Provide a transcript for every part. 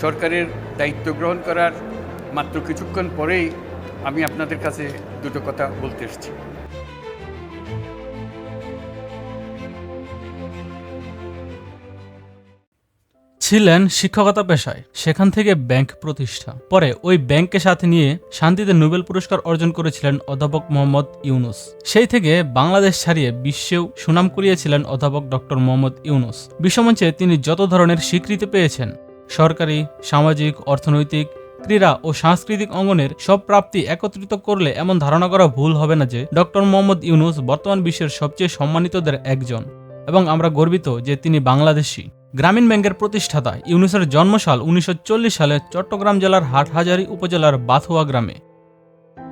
সরকারের দায়িত্ব গ্রহণ করার মাত্র কিছুক্ষণ পরেই আমি আপনাদের কাছে দুটো কথা বলতে এসেছি। ছিলেন শিক্ষকতা পেশায়, সেখান থেকে ব্যাংক প্রতিষ্ঠা। পরে ওই ব্যাংককে সাথে নিয়ে শান্তিতে নোবেল পুরস্কার অর্জন করেছিলেন অধ্যাপক মোহাম্মদ ইউনুস। সেই থেকে বাংলাদেশ ছাড়িয়ে বিশ্বেও সুনাম কুড়িয়েছিলেন অধ্যাপক ডক্টর মোহাম্মদ ইউনুস। বিশ্বমঞ্চে তিনি যত ধরনের স্বীকৃতি পেয়েছেন সরকারি, সামাজিক, অর্থনৈতিক, ক্রীড়া ও সাংস্কৃতিক অঙ্গনের সব প্রাপ্তি একত্রিত করলে এমন ধারণা করা ভুল হবে না যে ডক্টর মোহাম্মদ ইউনুস বর্তমান বিশ্বের সবচেয়ে সম্মানিতদের একজন এবং আমরা গর্বিত যে তিনি বাংলাদেশী। গ্রামীণ ব্যাংকের প্রতিষ্ঠাতা ইউনুসের জন্মসাল উনিশশো চল্লিশ সালে চট্টগ্রাম জেলার হাটহাজারী উপজেলার বাথুয়া গ্রামে।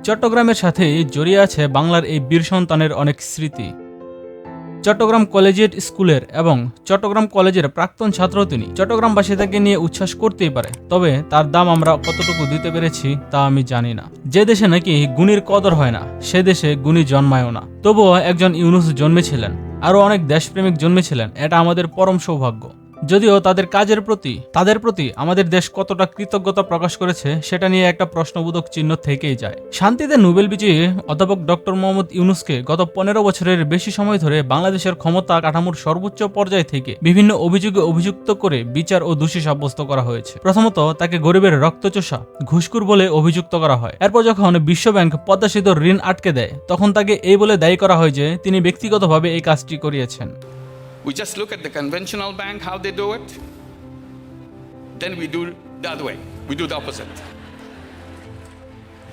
চট্টগ্রামের সাথে জড়িয়ে আছে বাংলার এই বীর সন্তানের অনেক স্মৃতি। চট্টগ্রাম কলেজিয়েট স্কুলের এবং চট্টগ্রাম কলেজের প্রাক্তন ছাত্র তিনি। চট্টগ্রামবাসী তাকে নিয়ে উচ্ছ্বাস করতেই পারে, তবে তার দাম আমরা কতটুকু দিতে পেরেছি তা আমি জানি না। যে দেশে নাকি গুণীর কদর হয় না, সে দেশে গুণী জন্মায়ও না। তবুও একজন ইউনুস জন্মেছিলেন, আরও অনেক দেশপ্রেমিক জন্মেছিলেন, এটা আমাদের পরম সৌভাগ্য। যদিও তাদের কাজের প্রতি, তাদের প্রতি আমাদের দেশ কতটা কৃতজ্ঞতা প্রকাশ করেছে সেটা নিয়ে একটা প্রশ্নবোধক চিহ্ন থেকেই যায়। শান্তিতে নোবেল বিজয়ী অধ্যাপক ডক্টর মোহাম্মদ ইউনুসকে গত পনেরো বছরের বেশি সময় ধরে বাংলাদেশের ক্ষমতা কাঠামোর সর্বোচ্চ পর্যায় থেকে বিভিন্ন অভিযোগে অভিযুক্ত করে বিচার ও দোষী সাব্যস্ত করা হয়েছে। প্রথমত, তাকে গরিবের রক্তচোষা, ঘুষখুর বলে অভিযুক্ত করা হয়। এরপর যখন বিশ্বব্যাংক পদ্মা ঋণ আটকে দেয়, তখন তাকে এই বলে দায়ী করা হয় যে তিনি ব্যক্তিগতভাবে এই কাজটি করিয়েছেন। We just look at the conventional bank, how they do it. Then we do the other way. We do the opposite.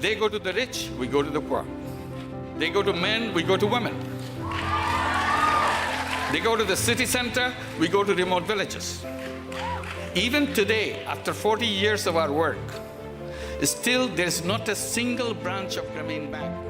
They go to the rich, we go to the poor. They go to men, we go to women. They go to the city center, we go to remote villages. Even today, after 40 years of our work, still there's not a single branch of Grameen Bank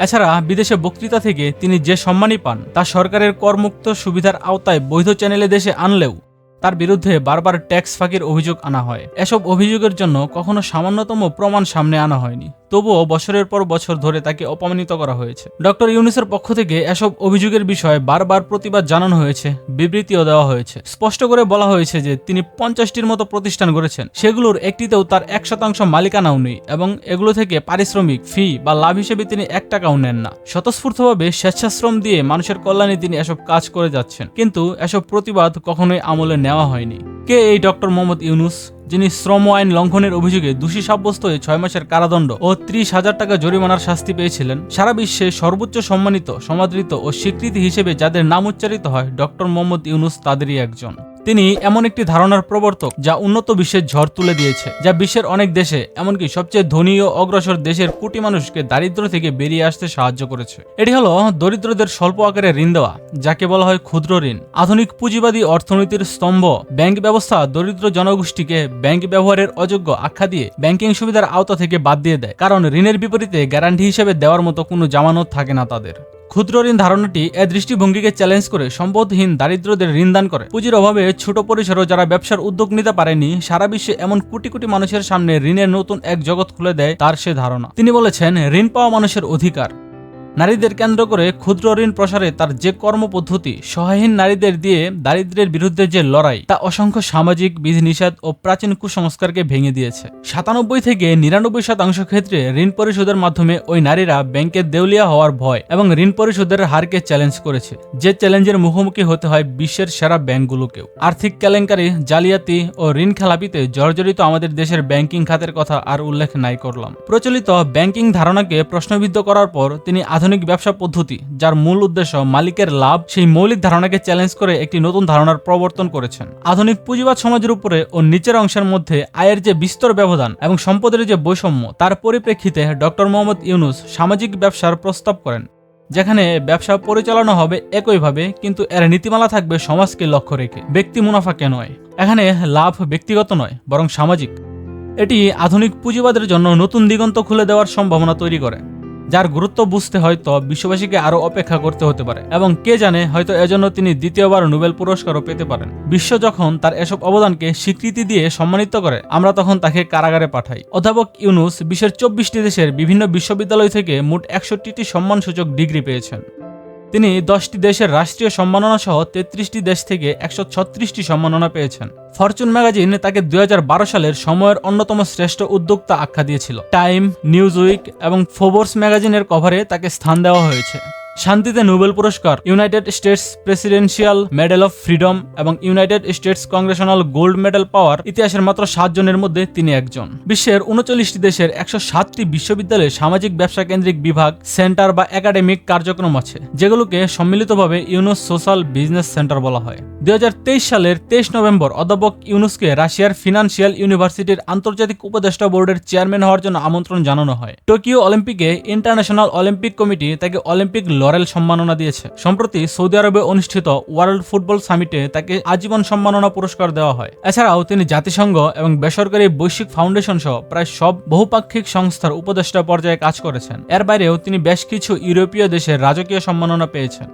এছাড়া বিদেশে বক্তৃতা থেকে তিনি যে সম্মানই পান, তা সরকারের করমুক্ত সুবিধার আওতায় বৈধ চ্যানেলে দেশে আনলেও তার বিরুদ্ধে বারবার ট্যাক্স ফাঁকির অভিযোগ আনা হয়। এসব অভিযোগের জন্য কখনো সামান্যতম প্রমাণ সামনে আনা হয়নি। তবুও বছরের পর বছর ধরে তাকে অপমানিত করা হয়েছে। ডক্টর ইউনুসের পক্ষ থেকে এসব অভিযোগের বিষয়ে বারবার প্রতিবাদ জানানো হয়েছে, বিবৃতিও দেওয়া হয়েছে। স্পষ্ট করে বলা হয়েছে যে তিনি পঞ্চাশটির মতো প্রতিষ্ঠান গড়েছেন। সেগুলোর একটিতেও তার এক শতাংশ মালিকানাও নেই এবং এগুলো থেকে পারিশ্রমিক, ফি বা লাভ হিসেবে তিনি এক টাকাও নেন না। স্বতঃস্ফূর্তভাবে স্বেচ্ছাশ্রম দিয়ে মানুষের কল্যাণে তিনি এসব কাজ করে যাচ্ছেন। কিন্তু এসব প্রতিবাদ কখনোই আমলে নেওয়া হয়নি। কে এই ডক্টর মোহাম্মদ ইউনুস? যিনি শ্রম আইন লঙ্ঘনের অভিযোগে দোষী সাব্যস্ত হয়ে ছয় মাসের কারাদণ্ড ও ত্রিশ হাজার টাকা জরিমানার শাস্তি পেয়েছিলেন, সারা বিশ্বে সর্বোচ্চ সম্মানিত, সমাদৃত ও স্বীকৃতি হিসেবে যাদের নাম উচ্চারিত হয়, ডক্টর মোহাম্মদ ইউনুস তাদেরই একজন। তিনি এমন একটি ধারণার প্রবর্তক যা উন্নত বিশ্বের ঝড় তুলে দিয়েছে, যা বিশ্বের অনেক দেশে, এমনকি সবচেয়ে ধনী ও অগ্রসর দেশের কোটি মানুষকে দারিদ্র থেকে বেরিয়ে আসতে সাহায্য করেছে। এটি হলো দরিদ্রদের স্বল্প আকারে ঋণ দেওয়া, যাকে বলা হয় ক্ষুদ্র ঋণ। আধুনিক পুঁজিবাদী অর্থনীতির স্তম্ভ, ব্যাংক ব্যবস্থা দরিদ্র জনগোষ্ঠীকে ব্যাংক ব্যবহারের অযোগ্য আখ্যা দিয়ে ব্যাংকিং সুবিধার আওতা থেকে বাদ দিয়ে দেয়, কারণ ঋণের বিপরীতে গ্যারান্টি হিসেবে দেওয়ার মতো কোনো জামানত থাকে না তাদের। ক্ষুদ্র ঋণ ধারণাটি এ দৃষ্টিভঙ্গিকে চ্যালেঞ্জ করে সম্পদহীন দারিদ্রদের ঋণ দান করে। পুঁজির অভাবে ছোট পরিসরও যারা ব্যবসার উদ্যোগ নিতে পারেনি, সারা বিশ্বে এমন কোটি কোটি মানুষের সামনে ঋণের নতুন এক জগৎ খুলে দেয় তার সে ধারণা। তিনি বলেছেন, ঋণ পাওয়া মানুষের অধিকার। নারীদের কেন্দ্র করে ক্ষুদ্র ঋণ প্রসারে তার যে কর্মপদ্ধতি সহায়হীন নারীদের দিয়ে দারিদ্র্যের বিরুদ্ধে যে লড়াই, তা অসংখ্য সামাজিক বিধিনিষেধ ও প্রাচীন কুসংস্কারকে ভেঙে দিয়েছে। সাতানব্বই থেকে নিরানব্বই শতাংশ ক্ষেত্রে ঋণ পরিশোধের মাধ্যমে ওই নারীরা ব্যাংকের দেউলিয়া হওয়ার ভয় এবং ঋণ পরিশোধের হারকে চ্যালেঞ্জ করেছে। যে চ্যালেঞ্জের মুখোমুখি হতে হয় বিশ্বের সেরা ব্যাংকগুলোকেও। আর্থিক কেলেঙ্কারি, জালিয়াতি ও ঋণ খেলাপিতে জর্জরিত আমাদের দেশের ব্যাংকিং খাতের কথা আর উল্লেখ নাই করলাম। প্রচলিত ব্যাংকিং ধারণাকে প্রশ্নবিদ্ধ করার পর তিনি আধুনিক ব্যবসা পদ্ধতি, যার মূল উদ্দেশ্য মালিকের লাভ, সেই মৌলিক ধারণাকে চ্যালেঞ্জ করে একটি নতুন ধারণার প্রবর্তন করেছেন। আধুনিক পুঁজিবাদ সমাজের উপরে ও নিচের অংশের মধ্যে আয়ের যে বিস্তর ব্যবধান এবং সম্পদের যে বৈষম্য, তার পরিপ্রেক্ষিতে ডক্টর মোহাম্মদ ইউনুস সামাজিক ব্যবসার প্রস্তাব করেন, যেখানে ব্যবসা পরিচালনা হবে একইভাবে কিন্তু এর নীতিমালা থাকবে সমাজকে লক্ষ্য রেখে। ব্যক্তি মুনাফাকে নয়? এখানে লাভ ব্যক্তিগত নয়, বরং সামাজিক। এটি আধুনিক পুঁজিবাদের জন্য নতুন দিগন্ত খুলে দেওয়ার সম্ভাবনা তৈরি করে। যার গুরুত্ব বুঝতে হয়তো বিশ্ববাসীকে আরও অপেক্ষা করতে হতে পারে। এবং কে জানে হয়তো এজন্য তিনি দ্বিতীয়বার নোবেল পুরস্কারও পেতে পারেন। বিশ্ব যখন তার এসব অবদানকে স্বীকৃতি দিয়ে সম্মানিত করে, আমরা তখন তাকে কারাগারে পাঠাই। অধ্যাপক ইউনুস বিশ্বের চব্বিশটি দেশের বিভিন্ন বিশ্ববিদ্যালয় থেকে মোট একষট্টিটি সম্মানসূচক ডিগ্রি পেয়েছেন। তিনি দশটি দেশের রাষ্ট্রীয় সম্মাননা সহ তেত্রিশটি দেশ থেকে একশো ছত্রিশটি সম্মাননা পেয়েছেন। ফরচুন ম্যাগাজিন তাকে দু হাজার বারো সালের সময়ের অন্যতম শ্রেষ্ঠ উদ্যোক্তা আখ্যা দিয়েছিল। টাইম নিউজ উইক এবং ফোবর্স ম্যাগাজিনের কভারে তাকে স্থান দেওয়া হয়েছে। শান্তিতে নোবেল পুরস্কার United States presidential medal of freedom এবং United States congressional gold medal পাওয়ার ইতিহাসের মাত্র সাতজনের মধ্যে তিনি একজন। বিশ্বের উনচল্লিশটি দেশের একশো সাতটি বিশ্ববিদ্যালয়ে সামাজিক ব্যবসা কেন্দ্রিক বিভাগ, সেন্টার বা একাডেমিক কার্যক্রম আছে, যেগুলোকে সম্মিলিতভাবে ইউনুস সোশ্যাল বিজনেস সেন্টার বলা হয়। দু হাজার তেইশ সালের তেইশ নভেম্বর অধ্যাপক ইউনুসকে রাশিয়ার ফিনান্সিয়াল ইউনিভার্সিটির আন্তর্জাতিক উপদেষ্টা বোর্ডের চেয়ারম্যান হওয়ার জন্য আমন্ত্রণ জানানো হয়। টোকিও অলিম্পিকে ইন্টারন্যাশনাল অলিম্পিক কমিটি তাকে অলিম্পিক লরেল সম্মাননা দিয়েছে। সম্প্রতি সৌদি আরবে অনুষ্ঠিত ওয়ার্ল্ড ফুটবল সামিটে তাকে আজীবন সম্মাননা পুরস্কার দেওয়া হয়। এছাড়াও তিনি জাতিসংঘ এবং বেসরকারি বৈশ্বিক ফাউন্ডেশন সহ প্রায় সব বহুপাক্ষিক সংস্থার উপদেষ্টা পর্যায়ে কাজ করেছেন। এর বাইরেও তিনি বেশ কিছু ইউরোপীয় দেশের রাজকীয় সম্মাননা পেয়েছেন।